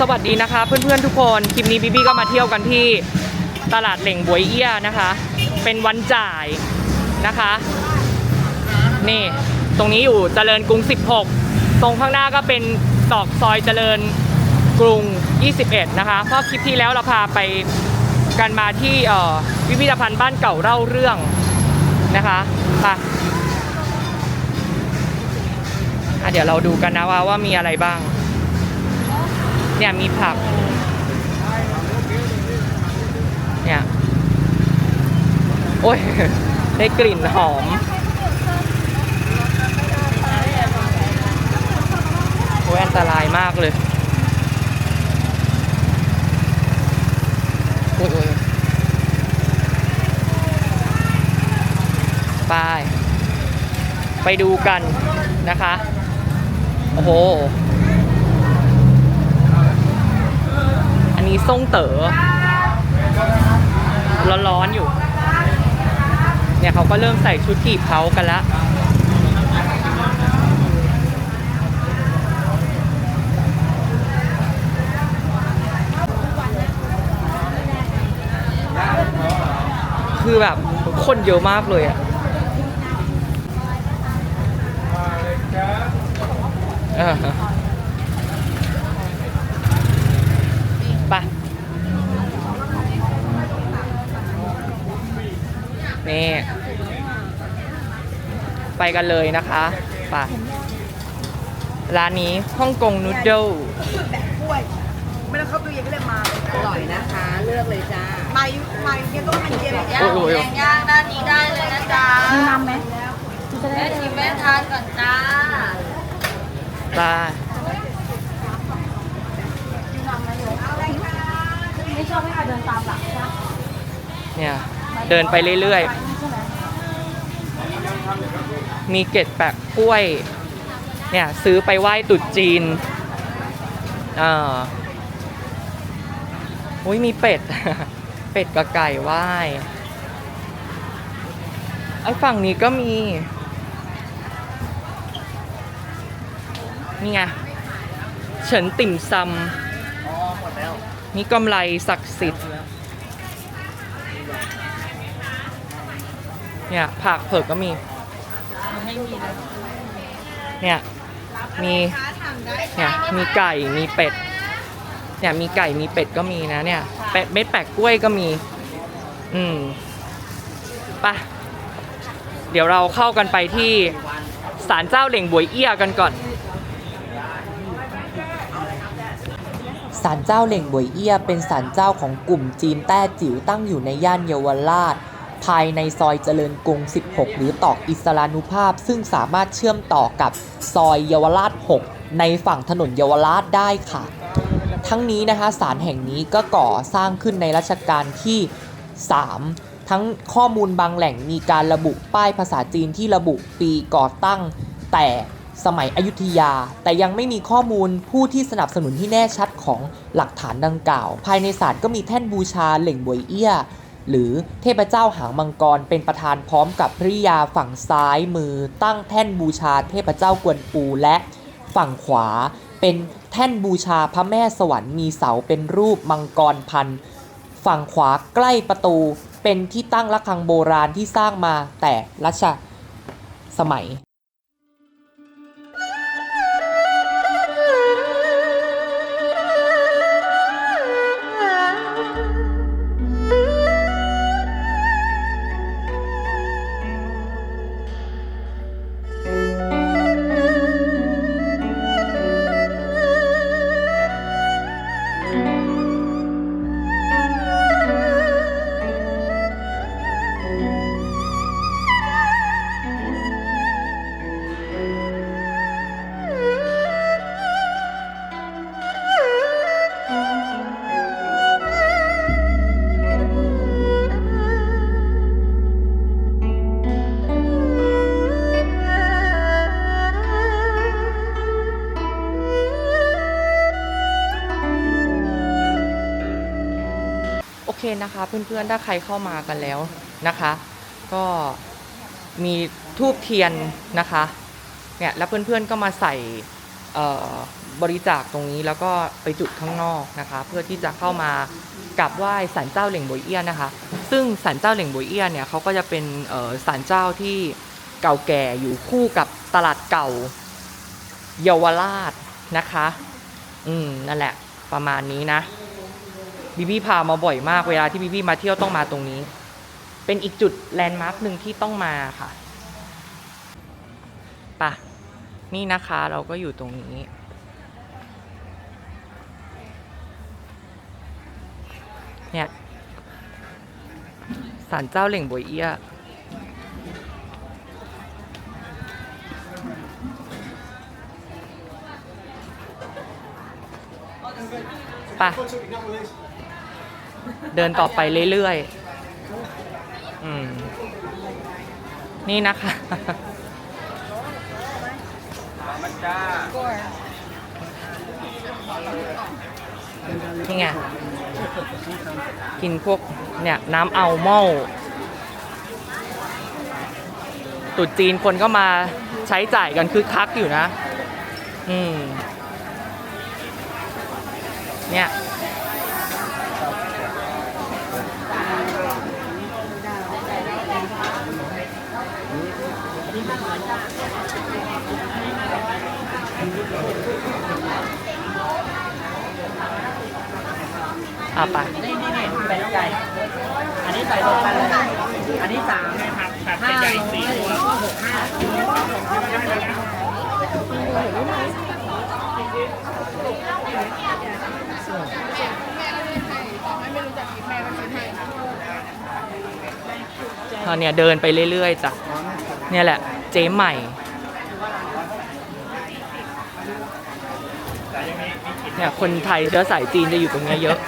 สวัสดีนะคะ เพื่อนๆทุกคนคลิปนี้บีบี้ก็มาเที่ยวกันที่ตลาดเหล่งบวยเอี้ยนะคะ เป็นวันจ่ายนะคะ นี่ตรงนี้อยู่เจริญกรุง 16 ตรงข้างหน้าก็เป็นตอกซอยเจริญกรุง 21 นะคะ เพราะคลิปที่แล้วเราพาไปกันมาที่พิพิธภัณฑ์บ้านเก่าเล่าเรื่องนะคะไปอะเดี๋ยวเราดูกันนะว่าว่ามีอะไรบ้าง เนี่ยมีผัก เนี่ย โอ้ย ได้กลิ่นหอม โอ้ยอันตรายมากเลยโอ้ยโอ้ยไป ไปดูกันนะคะ โอ้โห อันนี้ ส่งเต๋อร้อนๆอยู่ เนี่ยเขาก็เริ่มใส่ชุดกีบเขากันล้วคือแบบคนเยอะมากเลยอะ นี่ไปกันเลยนะคะไปร้านนี้ฮ่องกงนูดเดิลแบบกล้วย ไม่ต้องเข้าตู้เย็นก็เลยมาเลยอร่อยนะคะ เลือกเลยจ้ามามาเนี่ยต้องมันเย็นอย่างเงี้ยโอ้ยโอ้ยแกงย่างด้านนี้ได้เลยนะจ๊ะมีน้ำไหมแม่ชิมแม่ทานก่อนจ้าไปไม่ชอบให้ใครเดินตามหลังนะเนี่ย เดินไปเรื่อยๆ มีเกล็ดแปะกล้วย เนี่ยซื้อไปไหว้ตรุษจีนอ่าอุ้ยมีเป็ด เป็ดกับไก่ไหว้ไอ้ฝั่งนี้ก็มี นี่ไงเฉินติ่มซำนี่กำไรศักดิ์สิทธิ์ เนี่ยผักเผือกก็มี เนี่ยมีเนี่ยมีไก่มีเป็ดเนี่ยมีไก่มีเป็ดก็มีนะเนี่ยเป็ดเม็ดแปะกล้วยก็มี อืมไปะเดี๋ยวเราเข้ากันไปที่ศาลเจ้าเหล่งบวยเอี้ยกันก่อนศาลเจ้าเหล่งบวยเอี้ยเป็นศาลเจ้าของกลุ่มจีนแต้จิ๋วตั้งอยู่ในย่านเยาวราช ภายในซอยเจริญกรุง 16 หรือตอกอิสลานุภาพ ซึ่งสามารถเชื่อมต่อกับซอยเยาวราช 6 ในฝั่งถนนเยาวราชได้ค่ะ ทั้งนี้นะคะศาลแห่งนี้ก็ก่อสร้างขึ้นในรัชกาลที่ 3 ทั้งข้อมูลบางแหล่งมีการระบุป้ายภาษาจีนที่ระบุปีก่อตั้ง แต่สมัยอยุธยา แต่ยังไม่มีข้อมูลผู้ที่สนับสนุนที่แน่ชัดของหลักฐานดังกล่าว ภายในศาลก็มีแท่นบูชาเหล่งบวยเอี้ย หรือเทพเจ้าหางมังกรเป็นประธานพร้อมกับภริยาฝั่งซ้ายมือ ตั้งแท่นบูชาเทพเจ้ากวนปูและฝั่งขวา เป็นแท่นบูชาพระแม่สวรรค์มีเสาเป็นรูปมังกรพันฝั่งขวาใกล้ประตู เป็นที่ตั้งระฆังโบราณที่สร้างมาแต่รัชสมัย นะคะ เพื่อนๆ ถ้าใครเข้ามากันแล้วนะคะ ก็มีทูบเทียนนะคะเนี่ยแล้วเพื่อนๆก็มาใส่บริจาคตรงนี้แล้วก็ไปจุดข้างนอกนะคะ เพื่อที่จะเข้ามากราบไหว้ศาลเจ้าเหล่งบวยเอี้ยนะคะ ซึ่งศาลเจ้าเหล่งบวยเอี้ยเนี่ยเขาก็จะเป็นศาลเจ้าที่เก่าแก่อยู่คู่กับตลาดเก่าเยาวราชนะคะ อืมนั่นแหละประมาณนี้นะ บีบี้พามาบ่อยมากเวลาที่บีบี้มาเที่ยวต้องมาตรงนี้ เป็นอีกจุดแลนด์มาร์คหนึ่งที่ต้องมาค่ะปะนี่นะคะเราก็อยู่ตรงนี้ เนี่ยศาลเจ้าเหล่งบวยเอี้ยไป เดินต่อไปเรื่อยๆอืมนี่นะคะนี่ไง กินพวกเนี่ยน้ำเอาเมาตุดจีนคนก็มาใช้จ่ายกันคึกคักอยู่นะ อืม เนี่ย เอาไป นี่นี่นี่เป็นใหญ่อันนี้ใส่ลงไปเลยอันนี้สามห้าใหญ่สี่ตัวหกห้าเอาเนี่ยเดินไปเรื่อย ๆจ้ะเนี่ยแหละ เจ๊ใหม่เนี่ยคนไทยเชื้อสายจีนจะอยู่ตรงเนี้ยเยอะ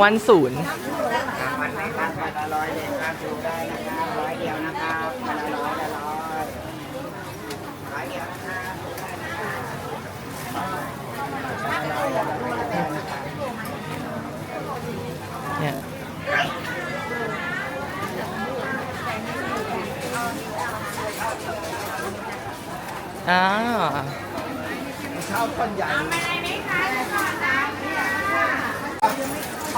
วันศูนย์เนี่ยอ่า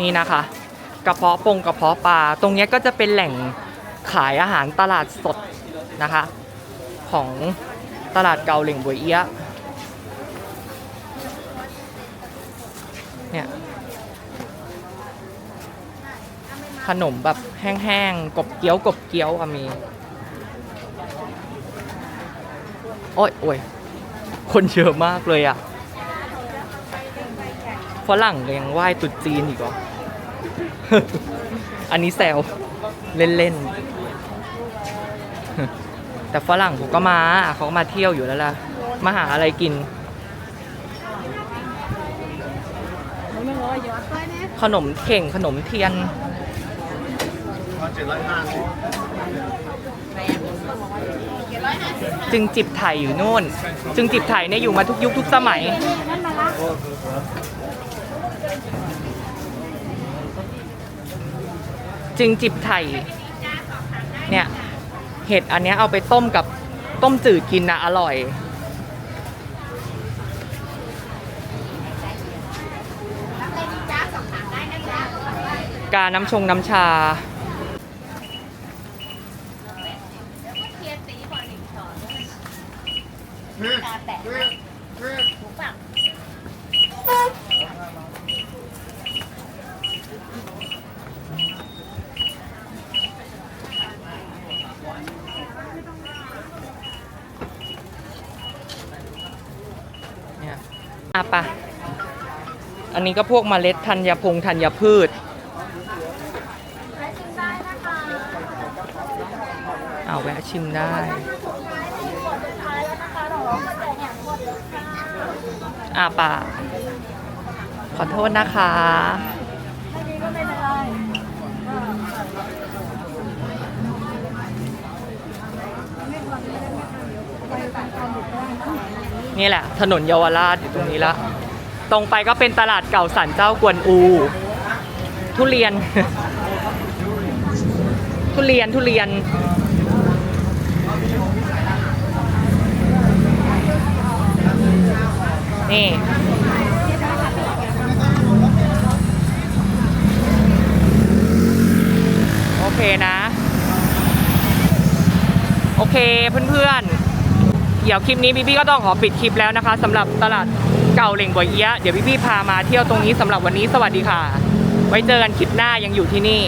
นี่นะคะ กระเพาะปงกระเพาะปลา ตรงนี้ก็จะเป็นแหล่งขายอาหารตลาดสดนะคะ ของตลาดเกาเหล่งบวยเอี้ยเนี่ยขนมแบบแห้งๆ กบเกี๊ยวกบเกี๊ยวอะมี โอ้ยโอ้ยคนเยอะมากเลยอะ ฝรั่งยังไหว้ตรุษจีนอีกเหรอ อันนี้แซวเล่นๆ แต่ฝรั่งเขาก็มาเขาก็มาเที่ยวอยู่แล้วล่ะ มาหาอะไรกิน ขนมเข่งขนมเทียนจึงจิบไถ่อยู่นู่น จึงจิบไถ่เนี่ยอยู่มาทุกยุคทุกสมัย จึงจิบไถ่เนี่ยเห็ดอันนี้เอาไปต้มกับต้มจืดกินนะอร่อย กาน้ำชงน้ำชาเนี่ย ปะอันนี้ก็พวกเมล็ดธัญพงธัญพืชเอาแวะชิมได้อาปาขอโทษนะคะ นี่แหละ ถนนเยาวราชอยู่ตรงนี้ละ ตรงไปก็เป็นตลาดเก่าสันเจ้ากวนอู ทุเรียน ทุเรียนทุเรียน นี่โอเคนะ โอเคเพื่อนๆ เดี๋ยวคลิปนี้พี่พี่ก็ต้องขอปิดคลิปแล้วนะคะสำหรับตลาดเก่าเหล่งบวยเอี้ยเดี๋ยวพี่พี่พามาเที่ยวตรงนี้สำหรับวันนี้สวัสดีค่ะ ไว้เจอกันคลิปหน้ายังอยู่ที่นี่